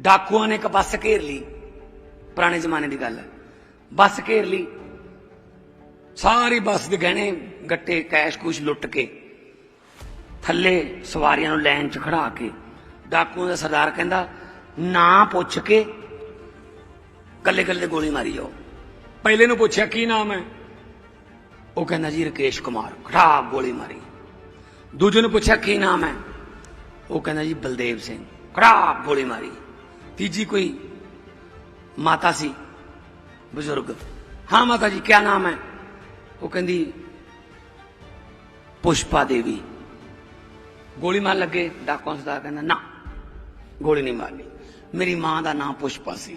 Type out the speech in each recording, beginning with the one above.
ਡਾਕੂਆਂ ਨੇ ਇੱਕ ਬੱਸ ਘੇਰ ਲਈ। ਪੁਰਾਣੇ ਜ਼ਮਾਨੇ ਦੀ ਗੱਲ ਹੈ। ਬੱਸ ਘੇਰ ਲਈ। ਸਾਰੀ ਬੱਸ ਦੇ ਗਹਿਣੇ, ਗੱਟੇ, ਕੈਸ਼ ਕੁਛ ਲੁੱਟ ਕੇ ਥੱਲੇ ਸਵਾਰੀਆਂ ਨੂੰ ਲਾਈਨ 'ਚ ਖੜਾ ਕੇ ਡਾਕੂਆਂ ਦਾ ਸਰਦਾਰ ਕਹਿੰਦਾ, ਨਾ ਪੁੱਛ ਕੇ ਕੱਲੇ ਕੱਲੇ ਗੋਲੀ ਮਾਰੀ ਜਾਓ। ਪਹਿਲੇ ਨੂੰ ਪੁੱਛਿਆ, ਕੀ ਨਾਮ ਹੈ? ਉਹ ਕਹਿੰਦਾ, ਜੀ, ਰਕੇਸ਼ ਕੁਮਾਰ। ਖੜਾ ਗੋਲੀ ਮਾਰੀ। ਦੂਜੇ ਨੂੰ ਪੁੱਛਿਆ, ਕੀ ਨਾਮ ਹੈ? ਉਹ ਕਹਿੰਦਾ, ਜੀ, ਬਲਦੇਵ ਸਿੰਘ। ਖੜਾ ਗੋਲੀ ਮਾਰੀ। ਤੀਜੀ ਕੋਈ ਮਾਤਾ ਸੀ, ਬਜ਼ੁਰਗ। ਹਾਂ ਮਾਤਾ ਜੀ ਕੀ ਨਾਮ ਹੈ? ਉਹ ਕਹਿੰਦੀ, ਪੁਸ਼ਪਾ ਦੇਵੀ। ਗੋਲੀ ਮਾਰ ਲੱਗੇ ਡਾਕੂਆਂ ਸਦਾ ਕਹਿੰਦਾ, ਨਾ, ਗੋਲੀ ਨਹੀਂ ਮਾਰਨੀ। ਮੇਰੀ ਮਾਂ ਦਾ ਨਾਮ ਪੁਸ਼ਪਾ ਸੀ।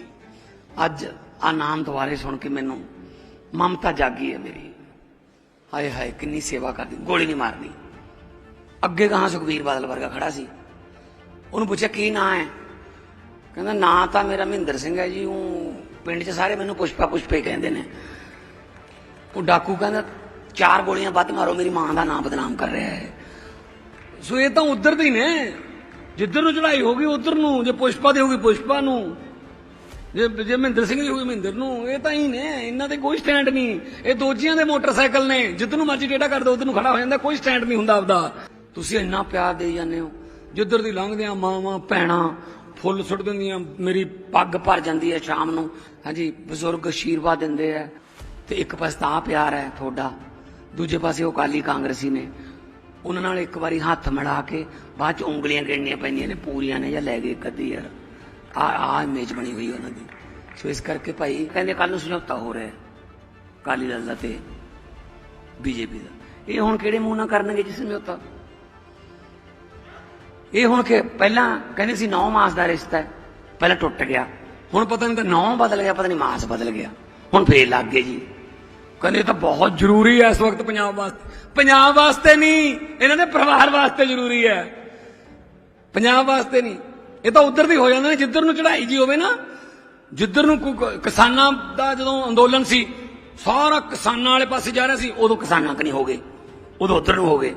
ਅੱਜ ਆ ਨਾਮ ਦੁਆਰੇ ਸੁਣ ਕੇ ਮੈਨੂੰ ਮਮਤਾ ਜਾਗੀ ਹੈ ਮੇਰੀ। ਹਾਏ ਹਾਏ, ਕਿੰਨੀ ਸੇਵਾ ਕਰਦੀ, ਗੋਲੀ ਨਹੀਂ ਮਾਰਨੀ। ਅੱਗੇ ਕਹਾਂ ਸੁਖਵੀਰ ਬਾਦਲ ਵਰਗਾ ਖੜਾ ਸੀ। ਉਹਨੂੰ ਪੁੱਛਿਆ, ਕੀ ਨਾਂ ਹੈ? ਕਹਿੰਦਾ, ਨਾਂ ਤਾਂ ਮੇਰਾ ਮਹਿੰਦਰ ਸਿੰਘ ਹੈ ਜੀ, ਉਹ ਪਿੰਡ 'ਚ ਸਾਰੇ ਮੈਨੂੰ ਪੁਸ਼ਪਾ ਪੁਸ਼ਪੇ ਕਹਿੰਦੇ ਨੇ। ਉਹ ਡਾਕੂ ਕਹਿੰਦਾ, ਚਾਰ ਗੋਲੀਆਂ ਵੱਧ ਮਾਰੋ, ਮੇਰੀ ਮਾਂ ਦਾ ਨਾਮ ਬਦਨਾਮ ਕਰ ਰਿਹਾ ਹੈ। ਸੋ ਇਹ ਤਾਂ ਉਧਰ ਦੇ ਹੀ ਨੇ। ਜਿੱਧਰ ਨੂੰ ਚੜਾਈ ਹੋਗੀ ਉਧਰ ਨੂੰ। ਜੇ ਪੁਸ਼ਪਾ ਦੀ ਹੋਗੀ ਪੁਸ਼ਪਾ ਨੂੰ, ਜੇ ਜੇ ਮਹਿੰਦਰ ਸਿੰਘ ਦੀ ਹੋਗੀ ਮਹਿੰਦਰ ਨੂੰ, ਇਹ ਤਾਂ ਹੀ ਨੇ। ਇਹਨਾਂ ਤੇ ਕੋਈ ਸਟੈਂਡ ਨਹੀਂ। ਇਹ ਦੋਜੀਆਂ ਦੇ ਮੋਟਰਸਾਈਕਲ ਨੇ। ਜਿੱਧਰ ਨੂੰ ਮਰਜ਼ੀ ਟੇਡਾ ਕਰ ਦੋ, ਉਧਰ ਨੂੰ ਖੜਾ ਹੋ ਜਾਂਦਾ, ਕੋਈ ਸਟੈਂਡ ਨਹੀਂ ਹੁੰਦਾ ਆਪਦਾ। ਤੁਸੀਂ ਇੰਨਾ ਪਿਆਰ ਦੇਈ ਜਾਂਦੇ ਹੋ। ਜਿੱਧਰ ਦੀ ਲੰਘਦੇ ਆ ਮਾਵਾਂ, ਭੈਣਾਂ ਫੁੱਲ ਸੁੱਟ ਦਿੰਦੀਆਂ ਮੇਰੀ ਪੱਗ ਭਰ ਜਾਂਦੀ ਹੈ ਸ਼ਾਮ ਨੂੰ। ਹਾਂਜੀ, ਬਜ਼ੁਰਗ ਆਸ਼ੀਰਵਾਦ ਦਿੰਦੇ ਆ। ਤੇ ਇੱਕ ਪਾਸੇ ਤਾਂ ਪਿਆਰ ਹੈ ਤੁਹਾਡਾ, ਦੂਜੇ ਪਾਸੇ ਉਹ ਕਾਲੀ ਕਾਂਗਰਸੀ ਨੇ। ਉਹਨਾਂ ਨਾਲ ਇੱਕ ਵਾਰੀ ਹੱਥ ਮਿਲਾ ਕੇ ਬਾਅਦ ਚ ਉਂਗਲੀਆਂ ਗਿਣਨੀਆਂ ਪੈਂਦੀਆਂ ਨੇ, ਪੂਰੀਆਂ ਨੇ ਜਾਂ ਲੈ ਗਏ ਕਦੀ ਯਾਰ। ਆ ਆ ਇਮੇਜ ਬਣੀ ਹੋਈ ਉਹਨਾਂ ਦੀ। ਸੋ ਇਸ ਕਰਕੇ ਭਾਈ, ਕਹਿੰਦੇ ਕੱਲ ਨੂੰ ਸਮਝੌਤਾ ਹੋ ਰਿਹਾ ਹੈ ਕਾਲੀ ਦਲ ਦਾ ਤੇ ਬੀਜੇਪੀ ਦਾ। ਇਹ ਹੁਣ ਕਿਹੜੇ ਮੂੰਹ ਨਾਲ ਕਰਨਗੇ ਜੀ ਸਮਝੌਤਾ? ਇਹ ਹੁਣ ਕਿ ਪਹਿਲਾਂ ਕਹਿੰਦੇ ਸੀ 9 ਮਾਸ ਦਾ ਰਿਸ਼ਤਾ ਹੈ, ਪਹਿਲਾਂ ਟੁੱਟ ਗਿਆ। ਹੁਣ ਪਤਾ ਨਹੀਂ ਤਾਂ 9 ਬਦਲ ਗਿਆ, ਪਤਾ ਨਹੀਂ ਮਾਸ ਬਦਲ ਗਿਆ। ਹੁਣ ਫੇਰ ਲੱਗ ਗਏ ਜੀ। ਕਹਿੰਦੇ ਇਹ ਤਾਂ ਬਹੁਤ ਜ਼ਰੂਰੀ ਹੈ ਇਸ ਵਕਤ ਪੰਜਾਬ ਵਾਸਤੇ। ਪੰਜਾਬ ਵਾਸਤੇ ਨਹੀਂ, ਇਹਨਾਂ ਦੇ ਪਰਿਵਾਰ ਵਾਸਤੇ ਜ਼ਰੂਰੀ ਹੈ। ਪੰਜਾਬ ਵਾਸਤੇ ਨਹੀਂ। ਇਹ ਤਾਂ ਉਧਰ ਦੀ ਹੋ ਜਾਂਦਾ ਨੇ, ਜਿੱਧਰ ਨੂੰ ਚੜਾਈ ਜੀ ਹੋਵੇ ਨਾ, ਜਿੱਧਰ ਨੂੰ ਕਿਸਾਨਾਂ ਦਾ ਜਦੋਂ ਅੰਦੋਲਨ ਸੀ, ਸਾਰਾ ਕਿਸਾਨਾਂ ਵਾਲੇ ਪਾਸੇ ਜਾ ਰਿਹਾ ਸੀ, ਉਦੋਂ ਕਿਸਾਨਾਂ ਕਨੀ ਹੋ ਗਏ, ਉਦੋਂ ਉਧਰ ਨੂੰ ਹੋ ਗਏ।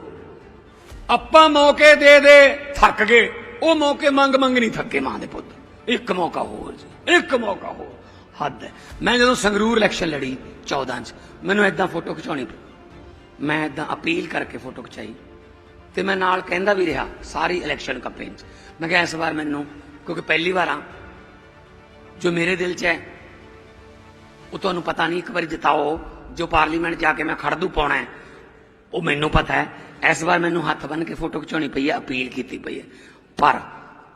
ਆਪਾਂ ਮੌਕੇ ਦੇ ਦੇ ਥੱਕ ਗਏ। ਉਹ ਮੌਕੇ ਮੰਗ ਮੰਗ ਨਹੀਂ ਥੱਕੇ ਮਾਂ ਦੇ ਪੁੱਤ। ਇੱਕ ਮੌਕਾ ਹੋਰ ਜੀ, ਇੱਕ ਮੌਕਾ ਹੋਰ। ਹੱਦ ਹੈ। ਮੈਂ ਜਦੋਂ ਸੰਗਰੂਰ ਇਲੈਕਸ਼ਨ ਲੜੀ 14 ਚ, ਮੈਨੂੰ ਐਦਾਂ ਫੋਟੋ ਖਿਚਾਉਣੀ ਪਈ। ਮੈਂ ਐਦਾਂ ਅਪੀਲ ਕਰਕੇ ਫੋਟੋ ਖਿਚਾਈ। ਤੇ ਮੈਂ ਨਾਲ ਕਹਿੰਦਾ ਵੀ ਰਿਹਾ ਸਾਰੀ ਇਲੈਕਸ਼ਨ ਕੈਂਪੇਨ ਚ। ਮੈਂ ਕਿਹਾ ਇਸ ਵਾਰ ਮੈਨੂੰ, ਕਿਉਂਕਿ ਪਹਿਲੀ ਵਾਰ ਆ ਜੋ ਮੇਰੇ ਦਿਲ 'ਚ ਹੈ, ਉਹ ਤੁਹਾਨੂੰ ਪਤਾ ਨਹੀਂ, ਇੱਕ ਵਾਰੀ ਜਿਤਾਓ, ਜੋ ਪਾਰਲੀਮੈਂਟ ਜਾ ਕੇ ਮੈਂ ਖੜਦੂ ਪਾਉਣਾ ਹੈ, ਉਹ ਮੈਨੂੰ ਪਤਾ ਹੈ। ਇਸ ਵਾਰ ਮੈਨੂੰ ਹੱਥ ਬੰਨ ਕੇ ਫੋਟੋ ਖਿਚਾਉਣੀ ਪਈ ਹੈ ਅਪੀਲ ਕੀਤੀ ਪਈ ਹੈ ਪਰ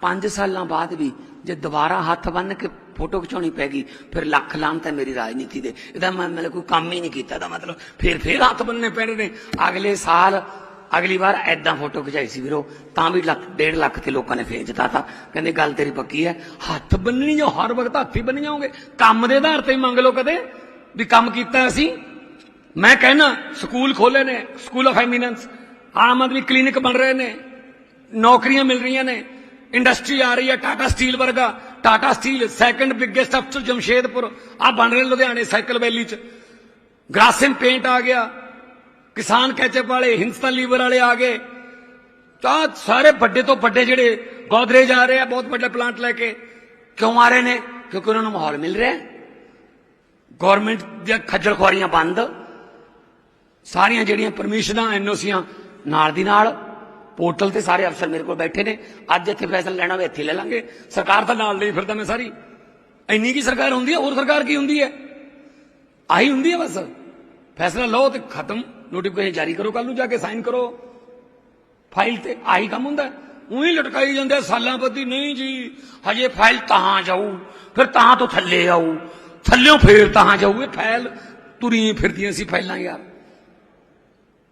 5 ਸਾਲਾਂ ਬਾਅਦ ਵੀ ਜੇ ਦੁਬਾਰਾ ਹੱਥ ਬੰਨ ਕੇ ਫੋਟੋ ਖਿਚਾਉਣੀ ਪੈ ਗਈ, ਫਿਰ ਲੱਖ ਲਾਂਤ ਹੈ ਮੇਰੀ ਰਾਜਨੀਤੀ ਦੇ। ਇਹਦਾ ਮੈਂ ਮਤਲਬ ਕੋਈ ਕੰਮ ਹੀ ਨਹੀਂ ਕੀਤਾ ਦਾ ਮਤਲਬ। ਫਿਰ ਫਿਰ ਹੱਥ ਬੰਨਣੇ ਪੈਣੇ ਨੇ। ਅਗਲੇ ਸਾਲ, ਅਗਲੀ ਵਾਰ ਐਦਾਂ ਫੋਟੋ ਖਿਚਾਈ ਸੀ ਵੀਰੋ, ਤਾਂ ਵੀ ਲੱਖ, ਡੇਢ ਲੱਖ ਤੇ ਲੋਕਾਂ ਨੇ ਫੇਰ ਜਿਤਾਤਾ। ਕਹਿੰਦੇ ਗੱਲ ਤੇਰੀ ਪੱਕੀ ਹੈ। ਹੱਥ ਬੰਨਣੀ ਜੋ ਹਰ ਵਕਤ ਹੱਥ ਹੀ ਬੰਨੀ ਜਾਓਗੇ ਕੰਮ ਦੇ ਆਧਾਰ ਤੇ ਮੰਗ ਲਓ ਕਦੇ ਵੀ ਕੰਮ ਕੀਤਾ ਅਸੀਂ। ਮੈਂ ਕਹਿਣਾ, ਸਕੂਲ ਖੋਲੇ ਨੇ, school of eminence. Aam Aadmi clinic ਬਣ ਰਹੇ ਨੇ। ਨੌਕਰੀਆਂ ਮਿਲ ਰਹੀਆਂ ਨੇ। ਇੰਡਸਟਰੀ ਆ ਰਹੀ ਹੈ, ਟਾਟਾ ਸਟੀਲ ਵਰਗਾ। ਟਾਟਾ ਸਟੀਲ ਸੈਕੰਡ ਬਿਗੇਸਟ ਅਫਸਰ ਜਮਸ਼ੇਦਪੁਰ। ਆ ਬਣ ਰਹੇ ਲੁਧਿਆਣੇ ਸਾਈਕਲ ਵੈਲੀ ਚ। ਗ੍ਰਾਸਿਮ ਪੇਂਟ ਆ ਗਿਆ। ਕਿਸਾਨ ਕੈਚਪ ਵਾਲੇ, ਹਿੰਦੁਸਤਾਨ ਲੀਵਰ ਵਾਲੇ ਆ ਗਏ। ਤਾਂ ਸਾਰੇ ਵੱਡੇ ਤੋਂ ਵੱਡੇ ਜਿਹੜੇ ਗੋਦਰੇਜ ਆ ਰਹੇ ਆ, ਬਹੁਤ ਵੱਡੇ ਪਲਾਂਟ ਲੈ ਕੇ ਕਿਉਂ ਆ ਰਹੇ ਨੇ? ਕਿਉਂਕਿ ਉਹਨਾਂ ਨੂੰ ਮਾਹੌਲ ਮਿਲ ਰਿਹਾ ਹੈ। ਗਵਰਨਮੈਂਟ ਦੀਆਂ ਖੱਜਲ ਖੁਆਰੀਆਂ ਬੰਦ। ਸਾਰੀਆਂ ਜਿਹੜੀਆਂ ਪਰਮਿਸ਼ਨਾਂ ਐਨਓਸੀਆਂ ਨਾਲ ਦੀ ਨਾਲ ਪੋਰਟਲ ਤੇ ਸਾਰੇ ਅਫਸਰ ਮੇਰੇ ਕੋਲ ਬੈਠੇ ਨੇ। ਅੱਜ ਇੱਥੇ ਫੈਸਲਾ ਲੈਣਾ ਹੋਵੇ ਇੱਥੇ ਲੈ ਲਾਂਗੇ। ਸਰਕਾਰ ਤਾਂ ਨਾਲ ਲਈ ਫਿਰਦਾ ਮੈਂ ਸਾਰੀ। ਇੰਨੀ ਕੀ ਸਰਕਾਰ ਹੁੰਦੀ ਹੈ? ਹੋਰ ਸਰਕਾਰ ਕੀ ਹੁੰਦੀ ਹੈ? ਆਹੀ ਹੁੰਦੀ ਹੈ ਬਸ। ਫੈਸਲਾ ਲਓ ਤੇ ਖਤਮ। ਨੋਟੀਫਿਕੇਸ਼ਨ ਜਾਰੀ ਕਰੋ। ਕੱਲ ਨੂੰ ਜਾ ਕੇ ਸਾਈਨ ਕਰੋ। ਫਾਈਲ ਤੇ ਆਹੀ ਕੰਮ ਹੁੰਦਾ ਉਹੀ ਲਟਕਾਈ ਜਾਂਦੇ ਸਾਲਾਂ ਬੱਧੀ। ਨਹੀਂ ਜੀ, ਹਜੇ ਫਾਈਲ ਤਾਂ ਜਾਊ। ਫਿਰ ਤਾਂ ਤੋਂ ਥੱਲੇ ਆਊ। ਥੱਲਿਓਂ ਫੇਰ ਤਾਂ ਜਾਊ। ਇਹ ਫਾਈਲ ਤੁਰੀ ਫਿਰਦੀਆਂ ਸੀ ਫਾਈਲਾਂ ਯਾਰ।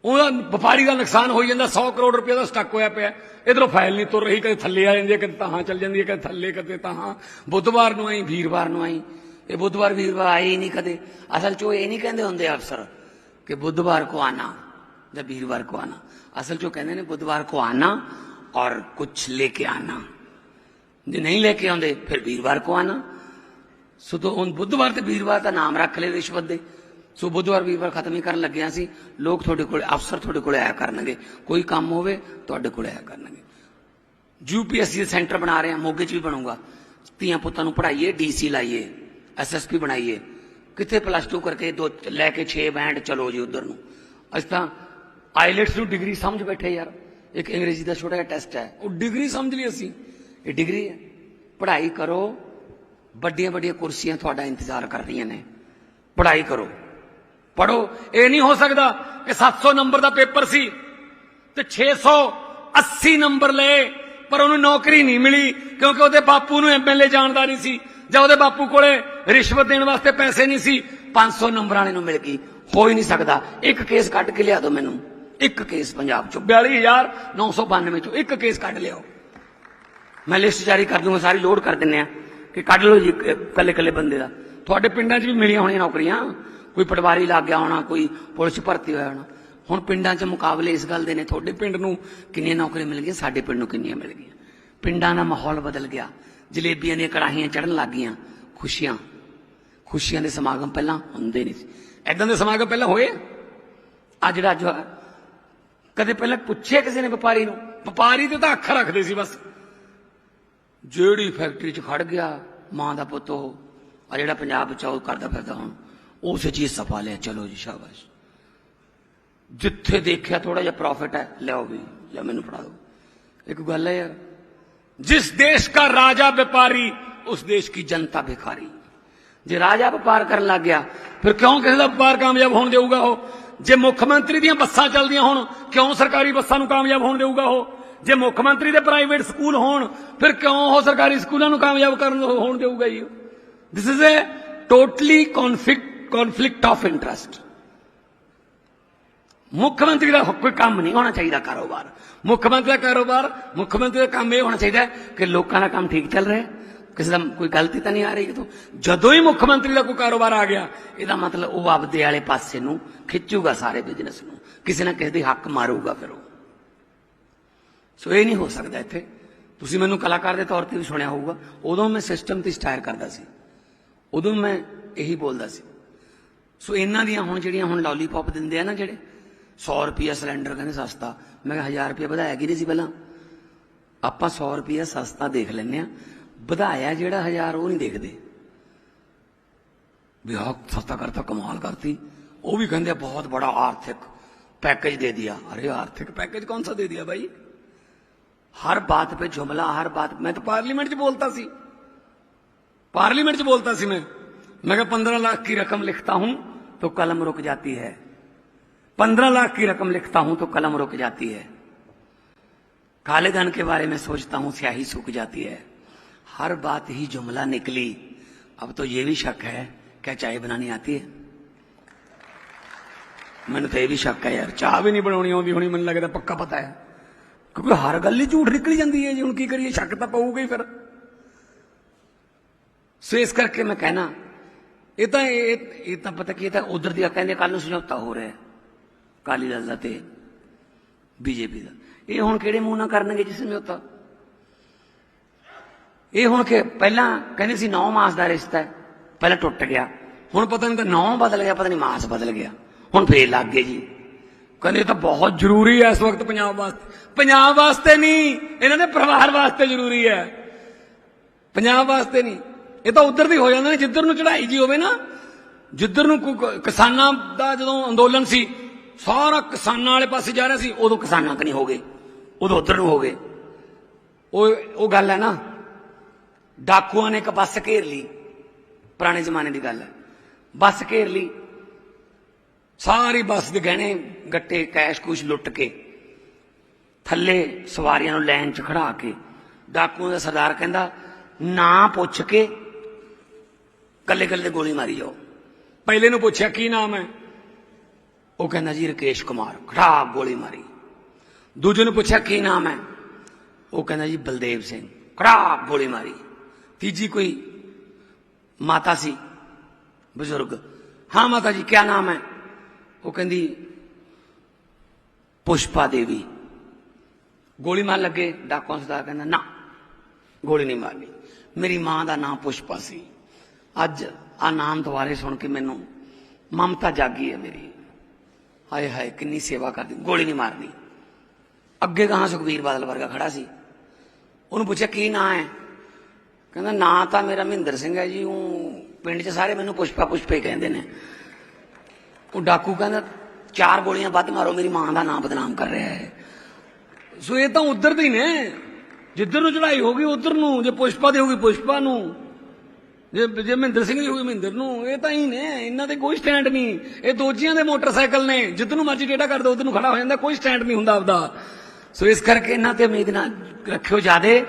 ਉਹਦਾ ਵਪਾਰੀ ਦਾ ਨੁਕਸਾਨ ਹੋਈ ਜਾਂਦਾ 100 ਕਰੋੜ ਰੁਪਏ ਦਾ ਸਟੱਕ ਹੋਇਆ ਪਿਆ। ਇਧਰੋਂ ਫਾਈਲ ਨਹੀਂ ਤੁਰ ਰਹੀ, ਕਦੇ ਥੱਲੇ ਆ ਜਾਂਦੀ ਹੈ, ਕਦੇ ਤਾਹਾਂ ਚੱਲ ਜਾਂਦੀ ਹੈ, ਕਦੇ ਥੱਲੇ, ਕਦੇ ਤਾਹਾਂ। ਬੁੱਧਵਾਰ ਨੂੰ ਆਈ, ਵੀਰਵਾਰ ਨੂੰ ਆਈ। ਇਹ ਬੁੱਧਵਾਰ, ਵੀਰਵਾਰ ਆਈ ਨਹੀਂ ਕਦੇ। ਅਸਲ 'ਚ ਇਹ ਨਹੀਂ ਕਹਿੰਦੇ ਹੁੰਦੇ ਅਫਸਰ ਕਿ ਬੁੱਧਵਾਰ ਕੋ ਆਣਾ ਜਾਂ ਵੀਰਵਾਰ ਕੋ ਆਣਾ। ਅਸਲ 'ਚ ਕਹਿੰਦੇ ਨੇ ਬੁੱਧਵਾਰ ਕੋ ਆਣਾ ਔਰ ਕੁਝ ਲੈ ਕੇ ਆਣਾ। ਜੇ ਨਹੀਂ ਲੈ ਕੇ ਆਉਂਦੇ, ਫਿਰ ਵੀਰਵਾਰ ਕੋ ਆਣਾ। ਸੋ ਤੋਂ ਉਹ ਬੁੱਧਵਾਰ ਤੇ ਵੀਰਵਾਰ ਦਾ ਨਾਮ ਰੱਖ ਲੈ ਰਿਸ਼ਵਤ ਦੇ। ਸੋ ਬੁੱਧਵਾਰ ਵੀਰਵਾਰ ਖਤਮ ਹੀ ਕਰਨ ਲੱਗਿਆ ਸੀ। ਲੋਕ ਤੁਹਾਡੇ ਕੋਲ, ਅਫਸਰ ਤੁਹਾਡੇ ਕੋਲ ਆਇਆ ਕਰਨਗੇ। ਕੋਈ ਕੰਮ ਹੋਵੇ, ਤੁਹਾਡੇ ਕੋਲ ਆਇਆ ਕਰਨਗੇ। ਯੂਪੀਐਸਸੀ ਦੇ ਸੈਂਟਰ ਬਣਾ ਰਹੇ ਆ ਮੋਗੇ 'ਚ ਵੀ ਬਣੂਗਾ। ਧੀਆਂ ਪੁੱਤਾਂ ਨੂੰ ਪੜ੍ਹਾਈਏ ਡੀਸੀ ਲਾਈਏ ਐਸਐਸਪੀ ਬਣਾਈਏ। ਕਿੱਥੇ ਪਲੱਸ 2 ਕਰਕੇ ਦੋ, ਲੈ ਕੇ 6 ਬੈਂਡ, ਚਲੋ ਜੀ ਉਧਰ ਨੂੰ। ਅੱਜ ਤਾਂ ਆਈਲੈਟਸ ਨੂੰ ਡਿਗਰੀ ਸਮਝ ਬੈਠੇ ਯਾਰ। ਇੱਕ ਅੰਗਰੇਜ਼ੀ ਦਾ ਛੋਟਾ ਜਿਹਾ ਟੈਸਟ ਹੈ। ਉਹ ਡਿਗਰੀ ਸਮਝ ਲਈ ਅਸੀਂ। ਇਹ ਡਿਗਰੀ ਹੈ। ਪੜ੍ਹਾਈ ਕਰੋ। ਵੱਡੀਆਂ ਵੱਡੀਆਂ ਕੁਰਸੀਆਂ ਤੁਹਾਡਾ ਇੰਤਜ਼ਾਰ ਕਰ ਰਹੀਆਂ ਨੇ। ਪੜ੍ਹਾਈ ਕਰੋ। ਪੜੋ ਇਹ ਨਹੀਂ ਹੋ ਸਕਦਾ ਕਿ 700 ਨੰਬਰ ਦਾ ਪੇਪਰ ਸੀ ਤੇ 680 ਨੰਬਰ ਲਏ, ਪਰ ਉਹਨੂੰ ਨੌਕਰੀ ਨਹੀਂ ਮਿਲੀ ਕਿਉਂਕਿ ਉਹਦੇ ਬਾਪੂ ਨੂੰ ਐਮਐਲਏ ਜਾਣਦਾ ਨਹੀਂ ਸੀ ਜਾਂ ਉਹਦੇ ਬਾਪੂ ਕੋਲੇ ਰਿਸ਼ਵਤ ਦੇਣ ਵਾਸਤੇ ਪੈਸੇ ਨਹੀਂ ਸੀ 500 ਨੰਬਰ ਵਾਲੇ ਨੂੰ ਮਿਲ ਗਈ। ਹੋ ਹੀ ਨਹੀਂ ਸਕਦਾ। ਇੱਕ ਕੇਸ ਕੱਢ ਕੇ ਲਿਆ ਦਿਓ ਮੈਨੂੰ। ਇੱਕ ਕੇਸ ਪੰਜਾਬ ਚੋਂ। 42992 ਚੋਂ ਇੱਕ ਕੇਸ ਕੱਢ ਲਿਆਓ ਮੈਂ ਲਿਸਟ ਜਾਰੀ ਕਰ ਦੂੰਗਾ, ਸਾਰੀ ਲੋਡ ਕਰ ਦਿੰਨੇ ਆ ਕਿ ਕੱਢ ਲਓ ਜੀ ਕੱਲੇ ਕੱਲੇ ਬੰਦੇ ਦਾ। ਤੁਹਾਡੇ ਪਿੰਡਾਂ 'ਚ ਵੀ ਮਿਲੀਆਂ ਹੋਣੀਆਂ ਨੌਕਰੀਆਂ। ਕੋਈ ਪਟਵਾਰੀ ਲੱਗ ਗਿਆ ਹੋਣਾ ਕੋਈ ਪੁਲਿਸ ਭਰਤੀ ਹੋਇਆ ਹੋਣਾ। ਹੁਣ ਪਿੰਡਾਂ 'ਚ ਮੁਕਾਬਲੇ ਇਸ ਗੱਲ ਦੇ ਨੇ ਤੁਹਾਡੇ ਪਿੰਡ ਨੂੰ ਕਿੰਨੀਆਂ ਨੌਕਰੀਆਂ ਮਿਲ ਗਈਆਂ ਸਾਡੇ ਪਿੰਡ ਨੂੰ ਕਿੰਨੀਆਂ ਮਿਲ ਗਈਆਂ। ਪਿੰਡਾਂ ਦਾ ਮਾਹੌਲ ਬਦਲ ਗਿਆ। ਜਲੇਬੀਆਂ ਦੀਆਂ ਕੜਾਹੀਆਂ ਚੜਨ ਲੱਗ ਗਈਆਂ ਖੁਸ਼ੀਆਂ। ਖੁਸ਼ੀਆਂ ਦੇ ਸਮਾਗਮ ਪਹਿਲਾਂ ਹੁੰਦੇ ਨਹੀਂ ਸੀ। ਐਦਾਂ ਦੇ ਸਮਾਗਮ ਪਹਿਲਾਂ ਹੋਏ? ਆ ਜਿਹੜਾ ਅੱਜ ਹੋਇਆ, ਕਦੇ ਪਹਿਲਾਂ ਪੁੱਛਿਆ ਕਿਸੇ ਨੇ ਵਪਾਰੀ ਨੂੰ? ਵਪਾਰੀ ਤੇ ਤਾਂ ਅੱਖ ਰੱਖਦੇ ਸੀ ਬਸ। ਜਿਹੜੀ ਫੈਕਟਰੀ 'ਚ ਖੜ ਗਿਆ ਮਾਂ ਦਾ ਪੁੱਤ ਉਹ ਆ ਜਿਹੜਾ ਪੰਜਾਬ ਚ ਆ ਉਹ ਕਰਦਾ ਫਿਰਦਾ ਹੁਣ। ਉਸੇ ਚੀਜ਼ ਸਫਾ ਲਿਆ ਚਲੋ ਜੀ ਸ਼ਾਬਾਸ਼ ਜਿੱਥੇ ਦੇਖਿਆ ਥੋੜਾ ਜਿਹਾ ਪ੍ਰੋਫਿਟ ਹੈ ਲਿਆਓ ਵੀ ਜਾਂ ਮੈਨੂੰ ਫੜਾ ਦਿਓ ਇੱਕ ਗੱਲ ਹੈ ਯਾਰ ਜਿਸ ਦੇਸ਼ ਦਾ ਰਾਜਾ ਵਪਾਰੀ ਉਸ ਦੇਸ਼ की जनता भिखारी ਜੇ ਰਾਜਾ ਵਪਾਰ ਕਰਨ ਲੱਗ ਗਿਆ ਫਿਰ ਕਿਉਂ ਕਿਸੇ ਦਾ ਵਪਾਰ ਕਾਮਯਾਬ ਹੋਣ ਦੇਊਗਾ ਉਹ ਜੇ ਮੁੱਖ ਮੰਤਰੀ ਦੀਆਂ ਬੱਸਾਂ ਚੱਲਦੀਆਂ ਹੋਣ ਕਿਉਂ ਸਰਕਾਰੀ ਬੱਸਾਂ ਨੂੰ ਕਾਮਯਾਬ ਹੋਣ ਦੇਊਗਾ ਉਹ ਜੇ ਮੁੱਖ ਮੰਤਰੀ ਦੇ ਪ੍ਰਾਈਵੇਟ ਸਕੂਲ ਹੋਣ ਫਿਰ ਕਿਉਂ ਉਹ ਸਰਕਾਰੀ ਸਕੂਲਾਂ ਨੂੰ ਕਾਮਯਾਬ ਕਰਨ ਹੋਣ ਦੇਊਗਾ ਜੀ this is a totally conflict of interest ਮੁੱਖ ਮੰਤਰੀ ਦਾ ਕੋਈ ਕੰਮ ਨਹੀਂ ਹੋਣਾ ਚਾਹੀਦਾ ਕਾਰੋਬਾਰ ਮੁੱਖ ਮੰਤਰੀ ਦਾ ਕਾਰੋਬਾਰ ਮੁੱਖ ਮੰਤਰੀ ਦਾ ਕੰਮ ਇਹ ਹੋਣਾ ਚਾਹੀਦਾ ਕਿ ਲੋਕਾਂ ਦਾ ਕੰਮ ਠੀਕ ਚੱਲ ਰਿਹਾ ਕਿਸੇ ਦਾ ਕੋਈ ਗਲਤੀ ਤਾਂ ਨਹੀਂ ਆ ਰਹੀ ਜਦੋਂ ਹੀ ਮੁੱਖ ਮੰਤਰੀ ਦਾ ਕੋਈ ਕਾਰੋਬਾਰ ਆ ਗਿਆ ਇਹਦਾ ਮਤਲਬ ਉਹ ਆਪਦੇ ਵਾਲੇ ਪਾਸੇ ਨੂੰ ਖਿੱਚੂਗਾ ਸਾਰੇ ਬਿਜ਼ਨਸ ਨੂੰ ਕਿਸੇ ਨਾ ਕਿਸੇ ਦੇ ਹੱਕ ਮਾਰੂਗਾ ਫਿਰ ਉਹ ਸੋ ਇਹ ਨਹੀਂ ਹੋ ਸਕਦਾ ਇੱਥੇ ਤੁਸੀਂ ਮੈਨੂੰ ਕਲਾਕਾਰ ਦੇ ਤੌਰ ਤੇ ਵੀ ਸੁਣਿਆ ਹੋਊਗਾ ਉਦੋਂ ਮੈਂ ਸਿਸਟਮ ਤੇ ਸਟਾਇਰ ਕਰਦਾ ਸੀ ਉਦੋਂ ਮੈਂ ਇਹੀ ਬੋਲਦਾ ਸੀ ਸੋ ਇਹਨਾਂ ਦੀਆਂ ਹੁਣ ਜਿਹੜੀਆਂ ਹੁਣ ਲੋਲੀਪੌਪ ਦਿੰਦੇ ਆ ਨਾ ਜਿਹੜੇ 100 ਰੁਪਿਆ ਸਿਲੰਡਰ ਕਹਿੰਦੇ ਸਸਤਾ ਮੈਂ ਕਿਹਾ 1000 ਰੁਪਿਆ ਵਧਾਇਆ ਕਿ ਨਹੀਂ ਸੀ ਪਹਿਲਾਂ ਆਪਾਂ 100 ਰੁਪਿਆ ਸਸਤਾ ਦੇਖ ਲੈਂਦੇ ਆ ਵਧਾਇਆ ਜਿਹੜਾ 1000 ਉਹ ਨਹੀਂ ਦੇਖਦੇ ਵੀ ਆਹ ਸਸਤਾ ਕਰਤਾ ਕਮਾਲ ਕਰਤੀ ਉਹ ਵੀ ਕਹਿੰਦੇ ਆ ਬਹੁਤ ਬੜਾ ਆਰਥਿਕ पैकेज दे दिया अरे आर्थिक पैकेज कौन सा दे दिया भाई हर बात पे जुमला हर बात मैं तो पार्लियामेंट च बोलता सी पार्लियामेंट च बोलता सी मैं मैं कहा पंद्रह लाख की रकम लिखता हूं तो कलम रुक जाती है। पंद्रह लाख की रकम लिखता हूँ तो कलम रुक जाती है। काले धन के बारे में सोचता हूँ, स्याही सूख जाती है। हर बात ही जुमला निकली। अब तो यह भी शक है, क्या चाय बनानी आती है? मैंने तो यह भी शक है यार, चाह भी नहीं बनानी आती होनी मन लगता तो पक्का पता है। क्योंकि हर गल झूठ निकली जाती है, जी हम की करिए, शक तो पऊगा फिर। सो इस करके मैं कहना ਇਹ ਤਾਂ ਇਹ ਇਹ ਤਾਂ ਪਤਾ ਕੀ ਇਹ ਤਾਂ ਉਧਰ ਦੀ ਕਹਿੰਦੇ ਕੱਲ ਨੂੰ ਸਮਝੌਤਾ ਹੋ ਰਿਹਾ ਕਾਲੀ ਦਲ ਦਾ ਤੇ ਬੀਜੇਪੀ ਦਾ। ਇਹ ਹੁਣ ਕਿਹੜੇ ਮੂੰਹ ਨਾਲ ਕਰਨਗੇ ਜੀ ਸਮਝੌਤਾ ਇਹ ਹੁਣ ਕਿ ਪਹਿਲਾਂ ਕਹਿੰਦੇ ਸੀ 9 ਮਾਸ ਦਾ ਰਿਸ਼ਤਾ ਹੈ, ਪਹਿਲਾਂ ਟੁੱਟ ਗਿਆ। ਹੁਣ ਪਤਾ ਨਹੀਂ ਤਾਂ 9 ਬਦਲ ਗਿਆ, ਪਤਾ ਨਹੀਂ ਮਾਸ ਬਦਲ ਗਿਆ। ਹੁਣ ਫੇਰ ਲੱਗ ਗਏ ਜੀ। ਕਹਿੰਦੇ ਇਹ ਤਾਂ ਬਹੁਤ ਜ਼ਰੂਰੀ ਹੈ ਇਸ ਵਕਤ ਪੰਜਾਬ ਵਾਸਤੇ। ਪੰਜਾਬ ਵਾਸਤੇ ਨਹੀਂ, ਇਹਨਾਂ ਦੇ ਪਰਿਵਾਰ ਵਾਸਤੇ ਜ਼ਰੂਰੀ ਹੈ। ਪੰਜਾਬ ਵਾਸਤੇ ਨਹੀਂ। ਇਹ ਤਾਂ ਉਧਰ ਦੀ ਹੋ ਜਾਂਦਾ ਨੇ, ਜਿੱਧਰ ਨੂੰ ਚੜਾਈ ਜੀ ਹੋਵੇ ਨਾ, ਜਿੱਧਰ ਨੂੰ ਕਿਸਾਨਾਂ ਦਾ ਜਦੋਂ ਅੰਦੋਲਨ ਸੀ, ਸਾਰਾ ਕਿਸਾਨਾਂ ਵਾਲੇ ਪਾਸੇ ਜਾ ਰਿਹਾ ਸੀ, ਉਦੋਂ ਕਿਸਾਨਾਂ ਕਨੀ ਹੋ ਗਏ, ਉਦੋਂ ਉਧਰ ਨੂੰ ਹੋ ਗਏ। ਉਹ ਉਹ ਗੱਲ ਹੈ ਨਾ, ਡਾਕੂਆਂ ਨੇ ਇੱਕ ਬੱਸ ਘੇਰ ਲਈ, ਪੁਰਾਣੇ ਜ਼ਮਾਨੇ ਦੀ ਗੱਲ ਹੈ। ਬੱਸ ਘੇਰ ਲਈ, ਸਾਰੀ ਬੱਸ ਦੇ ਗਹਿਣੇ, ਗੱਟੇ, ਕੈਸ਼ ਕੁਸ਼ ਲੁੱਟ ਕੇ, ਥੱਲੇ ਸਵਾਰੀਆਂ ਨੂੰ ਲਾਈਨ 'ਚ ਖੜਾ ਕੇ, ਡਾਕੂਆਂ ਦਾ ਸਰਦਾਰ ਕਹਿੰਦਾ, ਨਾ ਪੁੱਛ ਕੇ ਕੱਲੇ ਕੱਲੇ ਗੋਲੀ ਮਾਰੀ ਜਾਓ। ਪਹਿਲੇ ਨੂੰ ਪੁੱਛਿਆ ਕੀ ਨਾਮ ਹੈ? ਉਹ ਕਹਿੰਦਾ ਜੀ ਰਕੇਸ਼ ਕੁਮਾਰ। ਖੜਾ ਗੋਲੀ ਮਾਰੀ। ਦੂਜੇ ਨੂੰ ਪੁੱਛਿਆ ਕੀ ਨਾਮ ਹੈ? ਉਹ ਕਹਿੰਦਾ ਜੀ ਬਲਦੇਵ ਸਿੰਘ। ਖੜਾ ਗੋਲੀ ਮਾਰੀ। ਤੀਜੀ ਕੋਈ ਮਾਤਾ ਸੀ ਬਜ਼ੁਰਗ। ਹਾਂ ਮਾਤਾ ਜੀ ਕੀ ਨਾਮ ਹੈ? ਉਹ ਕਹਿੰਦੀ ਪੁਸ਼ਪਾ ਦੇਵੀ। ਗੋਲੀ ਮਾਰ ਲੱਗੇ ਡਾਕੂਆਂ ਸਰਦਾਰ ਕਹਿੰਦਾ ਨਾ ਗੋਲੀ ਨਹੀਂ ਮਾਰਨੀ। ਮੇਰੀ ਮਾਂ ਦਾ ਨਾਮ ਪੁਸ਼ਪਾ ਸੀ। ਅੱਜ ਆ ਨਾਮ ਦੁਆਰੇ ਸੁਣ ਕੇ ਮੈਨੂੰ ਮਮਤਾ ਜਾਗੀ ਹੈ ਮੇਰੀ। ਹਾਏ ਹਾਏ, ਕਿੰਨੀ ਸੇਵਾ ਕਰਦੀ, ਗੋਲੀ ਨਹੀਂ ਮਾਰਨੀ ਅੱਗੇ ਕਹਾਂ ਸੁਖਵੀਰ ਬਾਦਲ ਵਰਗਾ ਖੜਾ ਸੀ। ਉਹਨੂੰ ਪੁੱਛਿਆ, ਕੀ ਨਾਂ ਹੈ? ਕਹਿੰਦਾ, ਨਾਂ ਤਾਂ ਮੇਰਾ ਮਹਿੰਦਰ ਸਿੰਘ ਹੈ ਜੀ, ਉਹ ਪਿੰਡ 'ਚ ਸਾਰੇ ਮੈਨੂੰ ਪੁਸ਼ਪਾ ਪੁਸ਼ਪੇ ਕਹਿੰਦੇ ਨੇ। ਉਹ ਡਾਕੂ ਕਹਿੰਦਾ, ਚਾਰ ਗੋਲੀਆਂ ਵੱਧ ਮਾਰੋ, ਮੇਰੀ ਮਾਂ ਦਾ ਨਾਮ ਬਦਨਾਮ ਕਰ ਰਿਹਾ ਹੈ। ਸੋ ਇਹ ਤਾਂ ਉਧਰ ਦੇ ਹੀ ਨੇ। ਜਿੱਧਰ ਨੂੰ ਚੜਾਈ ਹੋਗੀ ਉਧਰ ਨੂੰ। ਜੇ ਪੁਸ਼ਪਾ ਦੀ ਹੋਗੀ ਪੁਸ਼ਪਾ ਨੂੰ। ਜੇ ਜੇ ਮਹਿੰਦਰ ਸਿੰਘ ਦੀ ਹੋਗੀ ਮਹਿੰਦਰ ਨੂੰ, ਇਹ ਤਾਂ ਹੀ ਨੇ, ਇਹਨਾਂ ਤੇ ਕੋਈ ਸਟੈਂਡ ਨਹੀਂ। ਇਹ ਦੋਜੀਆਂ ਦੇ ਮੋਟਰਸਾਈਕਲ ਨੇ ਜਿੱਦ ਨੂੰ ਮਰਜ਼ੀ ਡੇਟਾ ਕਰ ਦੋ, ਉਧਰ ਨੂੰ ਖੜਾ ਹੋ ਜਾਂਦਾ, ਕੋਈ ਸਟੈਂਡ ਨਹੀਂ ਹੁੰਦਾ ਆਪਦਾ। ਸੋ ਇਸ ਕਰਕੇ ਇਹਨਾਂ ਤੇ ਉਮੀਦ ਨਾ ਰੱਖਿਓ ਜਿਆਦੇ।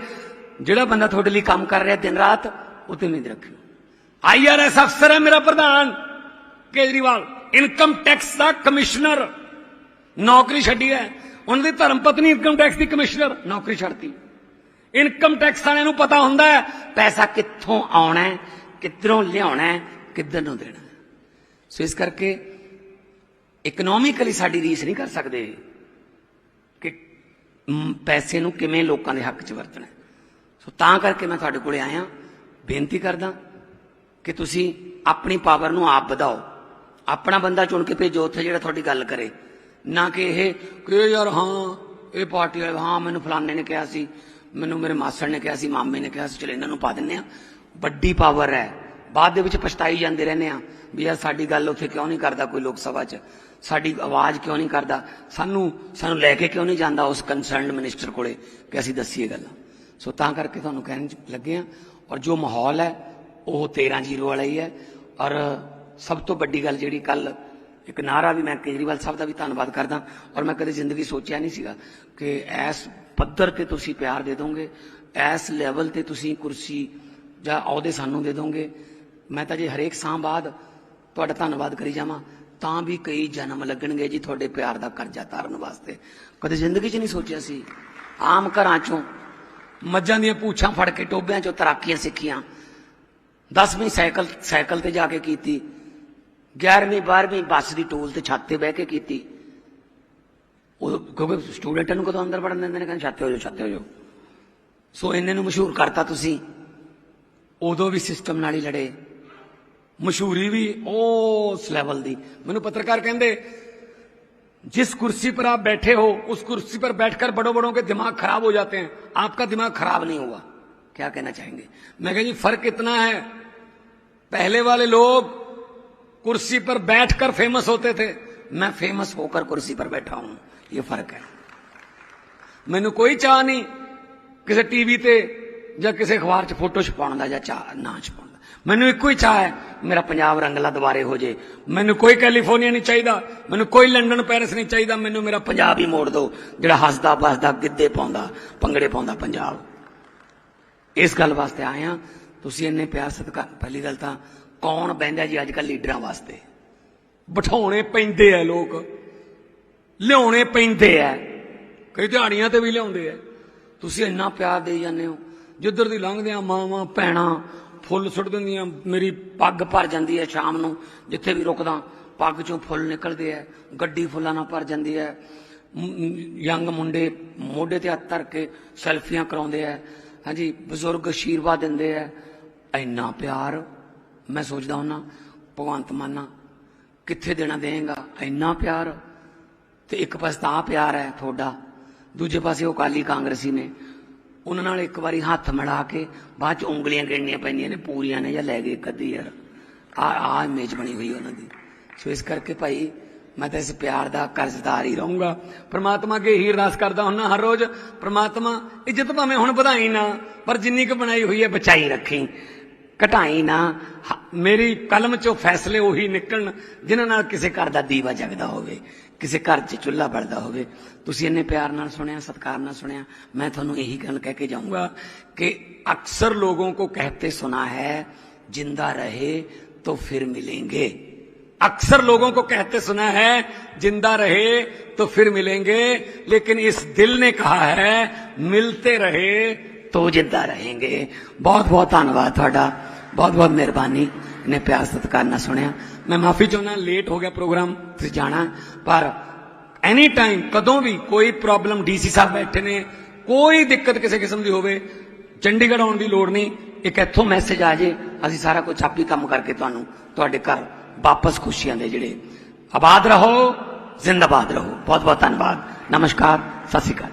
ਜਿਹੜਾ ਬੰਦਾ ਤੁਹਾਡੇ ਲਈ ਕੰਮ ਕਰ ਰਿਹਾ ਦਿਨ ਰਾਤ, ਉਹ ਤੇ ਉਮੀਦ ਰੱਖਿਓ। ਆਈਆਰਐਸ ਅਫਸਰ ਹੈ ਮੇਰਾ ਪ੍ਰਧਾਨ ਕੇਜਰੀਵਾਲ ਇਨਕਮ ਟੈਕਸ ਦਾ ਕਮਿਸ਼ਨਰ ਨੌਕਰੀ ਛੱਡੀ ਹੈ। ਉਹਨਾਂ ਦੀ ਧਰਮ ਪਤਨੀ ਇਨਕਮ ਟੈਕਸ ਦੀ ਕਮਿਸ਼ਨਰ ਨੌਕਰੀ ਛੱਡਤੀ। ਇਨਕਮ ਟੈਕਸ ਵਾਲਿਆਂ ਨੂੰ ਪਤਾ ਹੁੰਦਾ ਹੈ, ਪੈਸਾ ਕਿੱਥੋਂ ਆਉਣਾ ਹੈ, ਕਿੱਧਰੋਂ ਲਿਆਉਣਾ ਹੈ, ਕਿੱਧਰ ਨੂੰ ਦੇਣਾ ਸੋ ਇਸ ਕਰਕੇ ਇਕਨੋਮਿਕਲੀ ਸਾਡੀ ਰੀਸ ਨਹੀਂ ਕਰ ਸਕਦੇ ਕਿ ਪੈਸੇ ਨੂੰ ਕਿਵੇਂ ਲੋਕਾਂ ਦੇ ਹੱਕ 'ਚ ਵਰਤਣਾ ਸੋ ਤਾਂ ਕਰਕੇ ਮੈਂ ਤੁਹਾਡੇ ਕੋਲੇ ਆਇਆ, ਬੇਨਤੀ ਕਰਦਾ ਕਿ ਤੁਸੀਂ ਆਪਣੀ ਪਾਵਰ ਨੂੰ ਆਪ ਵਧਾਓ। ਆਪਣਾ ਬੰਦਾ ਚੁਣ ਕੇ ਭੇਜੋ, ਉੱਥੇ ਜਿਹੜਾ ਤੁਹਾਡੀ ਗੱਲ ਕਰੇ। ਨਾ ਕਿ ਇਹ, ਕਿ ਯਾਰ ਹਾਂ, ਇਹ ਪਾਰਟੀ ਵਾਲੇ, ਹਾਂ, ਮੈਨੂੰ ਫਲਾਣੇ ਨੇ ਕਿਹਾ ਸੀ ਮੈਨੂੰ ਮੇਰੇ ਮਾਸੜ ਨੇ ਕਿਹਾ ਸੀ, ਮਾਮੇ ਨੇ ਕਿਹਾ ਸੀ, ਚਲ ਇਹਨਾਂ ਨੂੰ ਪਾ ਦਿੰਨੇ ਆ ਵੱਡੀ ਪਾਵਰ ਹੈ। ਬਾਅਦ ਦੇ ਵਿੱਚ ਪਛਤਾਈ ਜਾਂਦੇ ਰਹਿੰਦੇ ਆ ਵੀ ਯਾਰ ਸਾਡੀ ਗੱਲ ਉੱਥੇ ਕਿਉਂ ਨਹੀਂ ਕਰਦਾ ਕੋਈ ਲੋਕ ਸਭਾ 'ਚ? ਸਾਡੀ ਆਵਾਜ਼ ਕਿਉਂ ਨਹੀਂ ਕਰਦਾ? ਸਾਨੂੰ ਸਾਨੂੰ ਲੈ ਕੇ ਕਿਉਂ ਨਹੀਂ ਜਾਂਦਾ ਉਸ ਕੰਸਰਨਡ ਮਿਨਿਸਟਰ ਕੋਲੇ ਕਿ ਅਸੀਂ ਦੱਸੀਏ ਗੱਲਾਂ? ਸੋ ਤਾਂ ਕਰਕੇ ਤੁਹਾਨੂੰ ਕਹਿਣ ਲੱਗੇ ਆ ਔਰ ਜੋ ਮਾਹੌਲ ਹੈ, ਉਹ 13 ਜ਼ੀਰੋ ਵਾਲਾ ਹੀ ਹੈ। ਔਰ ਸਭ ਤੋਂ ਵੱਡੀ ਗੱਲ ਜਿਹੜੀ ਕੱਲ ਇੱਕ ਨਾਰਾ ਵੀ ਮੈਂ ਕੇਜਰੀਵਾਲ ਸਾਹਿਬ ਦਾ ਵੀ ਧੰਨਵਾਦ ਕਰਦਾ। ਔਰ ਮੈਂ ਕਦੇ ਜ਼ਿੰਦਗੀ ਸੋਚਿਆ ਨਹੀਂ ਸੀਗਾ ਕਿ ਇਸ ਪੱਧਰ ਤੇ ਤੁਸੀਂ ਪਿਆਰ ਦੇ ਦੋਗੇ ਇਸ ਲੈਵਲ ਤੇ ਤੁਸੀਂ ਕੁਰਸੀ ਜਾਂ ਅਹੁਦੇ ਸਾਨੂੰ ਦੇ ਦੋਗੇ, ਮੈਂ ਤਾਂ ਜੇ ਹਰੇਕ ਸਾਹ ਬਾਅਦ ਤੁਹਾਡਾ ਧੰਨਵਾਦ ਕਰੀ ਜਾਵਾਂ, ਤਾਂ ਵੀ ਕਈ ਜਨਮ ਲੱਗਣਗੇ ਜੀ ਤੁਹਾਡੇ ਪਿਆਰ ਦਾ ਕਰਜ਼ਾ ਤਾਰਨ ਵਾਸਤੇ। ਕਦੇ ਜ਼ਿੰਦਗੀ 'ਚ ਨਹੀਂ ਸੋਚਿਆ ਸੀ? ਆਮ ਘਰਾਂ 'ਚੋਂ ਮੱਝਾਂ ਦੀਆਂ ਪੂਛਾਂ ਫੜ ਕੇ ਟੋਬਿਆਂ 'ਚੋਂ ਤਰਾਕੀਆਂ ਸਿੱਖੀਆਂ। 10ਵੀਂ ਸਾਈਕਲ ਸਾਈਕਲ ਤੇ ਜਾ ਕੇ ਕੀਤੀ 11ਵੀਂ 12ਵੀਂ ਬੱਸ ਦੀ ਟੋਲ ਤੇ ਛੱਤ ਤੇ ਬਹਿ ਕੇ ਕੀਤੀ। ਕਿਉਂਕਿ ਸਟੂਡੈਂਟਾਂ ਨੂੰ ਕਦੋਂ ਅੰਦਰ ਵੜਨ ਦਿੰਦੇ ਨੇ ਕਹਿੰਦੇ ਛੱਤੇ ਹੋ ਜਾਓ ਛੱਤੇ ਹੋ ਜਾਓ ਸੋ ਇੰਨੇ ਨੂੰ ਮਸ਼ਹੂਰ ਕਰਤਾ ਤੁਸੀਂ ਉਦੋਂ ਵੀ ਸਿਸਟਮ ਨਾਲ ਹੀ ਲੜੇ ਮਸ਼ਹੂਰੀ ਵੀ ਉਸ ਲੈਵਲ ਦੀ ਮੈਨੂੰ ਪੱਤਰਕਾਰ ਕਹਿੰਦੇ जिस कुर्सी पर आप बैठे हो उस कुर्सी पर बैठकर बड़ों बड़ों के दिमाग खराब हो जाते हैं आपका दिमाग खराब नहीं हुआ क्या कहना चाहेंगे मैं कहा जी फर्क इतना है पहले वाले लोग कुर्सी पर बैठकर फेमस होते थे मैं फेमस होकर कुर्सी पर बैठा हूं ਇਹ ਫ਼ਰਕ ਹੈ। ਮੈਨੂੰ ਕੋਈ ਚਾਹ ਨਹੀਂ ਕਿਸੇ ਟੀਵੀ ਤੇ ਜਾਂ ਕਿਸੇ ਅਖਬਾਰ 'ਚ ਫੋਟੋ ਛਪਾਉਣ ਦਾ ਜਾਂ ਚਾਹ ਨਾ ਛਪਾਉਣ ਦਾ। ਮੈਨੂੰ ਇੱਕੋ ਹੀ ਚਾਹ ਹੈ, ਮੇਰਾ ਪੰਜਾਬ ਰੰਗਲਾ ਦੁਬਾਰੇ ਹੋ ਜੇ। ਮੈਨੂੰ ਕੋਈ ਕੈਲੀਫੋਰਨੀਆ ਨਹੀਂ ਚਾਹੀਦਾ, ਮੈਨੂੰ ਕੋਈ ਲੰਡਨ ਪੈਰਿਸ ਨਹੀਂ ਚਾਹੀਦਾ, ਮੈਨੂੰ ਮੇਰਾ ਪੰਜਾਬ ਹੀ ਮੋੜ ਦਿਓ ਜਿਹੜਾ ਹੱਸਦਾ ਬਸਦਾ ਗਿੱਧੇ ਪਾਉਂਦਾ ਪੰਗੜੇ ਪਾਉਂਦਾ ਪੰਜਾਬ। ਇਸ ਗੱਲ ਵਾਸਤੇ ਆਏ ਆ ਤੁਸੀਂ ਇੰਨੇ ਪਿਆਰ ਸਤਿਕਾਰ, ਪਹਿਲੀ ਗੱਲ ਤਾਂ ਕੌਣ ਬੈਂਦਾ ਜੀ ਅੱਜ ਕੱਲ ਲੀਡਰਾਂ ਵਾਸਤੇ? ਬਿਠਾਉਣੇ ਪੈਂਦੇ ਆ ਲੋਕ। ਲਿਆਉਣੇ ਪੈਂਦੇ ਆ। ਕਈ ਦਿਹਾੜੀਆਂ ਤੇ ਵੀ ਲਿਆਉਂਦੇ ਆ। ਤੁਸੀਂ ਇੰਨਾ ਪਿਆਰ ਦੇ ਜਾਂਦੇ ਹੋ। ਜਿੱਧਰ ਦੀ ਲੰਘਦਿਆਂ ਮਾਵਾਂ, ਭੈਣਾਂ, ਫੁੱਲ ਸੁੱਟ ਦਿੰਦੀਆਂ, ਮੇਰੀ ਪੱਗ ਭਰ ਜਾਂਦੀ ਹੈ ਸ਼ਾਮ ਨੂੰ, ਜਿੱਥੇ ਵੀ ਰੁਕਦਾ, ਪੱਗ ਚੋਂ ਫੁੱਲ ਨਿਕਲਦੇ ਆ, ਗੱਡੀ ਫੁੱਲਾਂ ਨਾਲ ਭਰ ਜਾਂਦੀ ਹੈ ਯੰਗ ਮੁੰਡੇ ਮੋਢੇ ਤੇ ਹੱਥ ਧਰ ਕੇ ਸੈਲਫੀਆਂ ਕਰਾਉਂਦੇ ਆ। ਹਾਂਜੀ, ਬਜ਼ੁਰਗ ਆਸ਼ੀਰਵਾਦ ਦਿੰਦੇ ਆ। ਇੰਨਾ ਪਿਆਰ, ਮੈਂ ਸੋਚਦਾ ਹੁੰਨਾ, ਭਗਵੰਤ ਮਾਨਾ, ਕਿੱਥੇ ਦੇਣਾ ਦੇਗਾ ਇੰਨਾ ਪਿਆਰ। ਤੇ ਇੱਕ ਪਾਸੇ ਤਾਂ ਆਹ ਪਿਆਰ ਹੈ ਤੁਹਾਡਾ, ਦੂਜੇ ਪਾਸੇ ਉਹ ਕਾਲੀ ਕਾਂਗਰਸੀ ਨੇ। ਉਹਨਾਂ ਨਾਲ ਇੱਕ ਵਾਰੀ ਹੱਥ ਮਿਲਾ ਕੇ ਬਾਅਦ ਚ ਉਂਗਲੀਆਂ ਗਿਣਨੀਆਂ ਪੈਂਦੀਆਂ ਨੇ, ਪੂਰੀਆਂ ਨੇ ਜਾਂ ਲੈ ਗਏ ਕਦੀ ਯਾਰ। ਆ ਆ ਇਮੇਜ ਬਣੀ ਹੋਈ ਉਹਨਾਂ ਦੀ। ਸੋ ਇਸ ਕਰਕੇ ਭਾਈ ਮੈਂ ਤਾਂ ਇਸ ਪਿਆਰ ਦਾ ਕਰਜ਼ਦਾਰ ਹੀ ਰਹੂੰਗਾ। ਪ੍ਰਮਾਤਮਾ ਅੱਗੇ ਹੀ ਅਰਦਾਸ ਕਰਦਾ ਹੁੰਨਾ ਹਰ ਰੋਜ਼, ਪ੍ਰਮਾਤਮਾ ਇੱਜ਼ਤ ਭਾਵੇਂ ਹੁਣ ਵਧਾਈ ਨਾ, ਪਰ ਜਿੰਨੀ ਕੁ ਬਣਾਈ ਹੋਈ ਹੈ ਬਚਾਈ ਰੱਖੀ। ਘਟਾਈ ਨਾ ਮੇਰੀ ਕਲਮ ਚੋਂ ਫੈਸਲੇ ਉਹੀ ਨਿਕਲਣ, ਜਿਨ੍ਹਾਂ ਨਾਲ ਕਿਸੇ ਘਰ ਦਾ ਦੀਵਾ ਜਗਦਾ ਹੋਵੇ। ਕਿਸੇ ਘਰ 'ਚ ਚੁੱਲ੍ਹਾ ਬਲਦਾ ਹੋਵੇ। ਤੁਸੀਂ ਇੰਨੇ ਪਿਆਰ ਨਾਲ ਸੁਣਿਆ, ਸਤਿਕਾਰ ਨਾਲ ਸੁਣਿਆ। ਮੈਂ ਤੁਹਾਨੂੰ ਇਹੀ ਗੱਲ ਕਹਿ ਕੇ ਜਾਊਂਗਾ को कहते सुना है ज़िंदा रहे तो फिर मिलेंगे अक्सर लोगों को कहते सुना है ज़िंदा रहे तो फिर मिलेंगे लेकिन इस दिल ने कहा है मिलते रहे तो ज़िंदा रहेंगे बहुत बहुत धन्यवाद थोड़ा बहुत बहुत मेहरबानी ਨੇ ਪਿਆਰ ਸਤਿਕਾਰ ਨਾਲ ਸੁਣਿਆ। ਮੈਂ ਮਾਫੀ ਚਾਹੁੰਦਾ ਲੇਟ ਹੋ ਗਿਆ ਪ੍ਰੋਗਰਾਮ ਤੁਸੀਂ ਜਾਣਾ। ਪਰ ਐਨੀ ਟਾਈਮ ਕਦੋਂ ਵੀ ਕੋਈ ਪ੍ਰੋਬਲਮ ਡੀਸੀ ਸਾਹਿਬ ਬੈਠੇ ਨੇ, ਕੋਈ ਦਿੱਕਤ ਕਿਸੇ ਕਿਸਮ ਦੀ ਹੋਵੇ, ਚੰਡੀਗੜ੍ਹ ਆਉਣ ਦੀ ਲੋੜ ਨਹੀਂ, ਇੱਕ ਇੱਥੋਂ ਮੈਸੇਜ ਆ ਜੇ, ਅਸੀਂ ਸਾਰਾ ਕੁਝ ਆਪੀ ਕੰਮ ਕਰਕੇ ਤੁਹਾਨੂੰ, ਤੁਹਾਡੇ ਘਰ ਵਾਪਸ ਖੁਸ਼ੀਆਂ ਦੇ ਜਿਹੜੇ ਆਬਾਦ ਰਹੋ, ਜ਼ਿੰਦਾਬਾਦ ਰਹੋ। ਬਹੁਤ ਬਹੁਤ ਧੰਨਵਾਦ। ਨਮਸਕਾਰ, ਸਤਿ ਸ਼੍ਰੀ ਅਕਾਲ।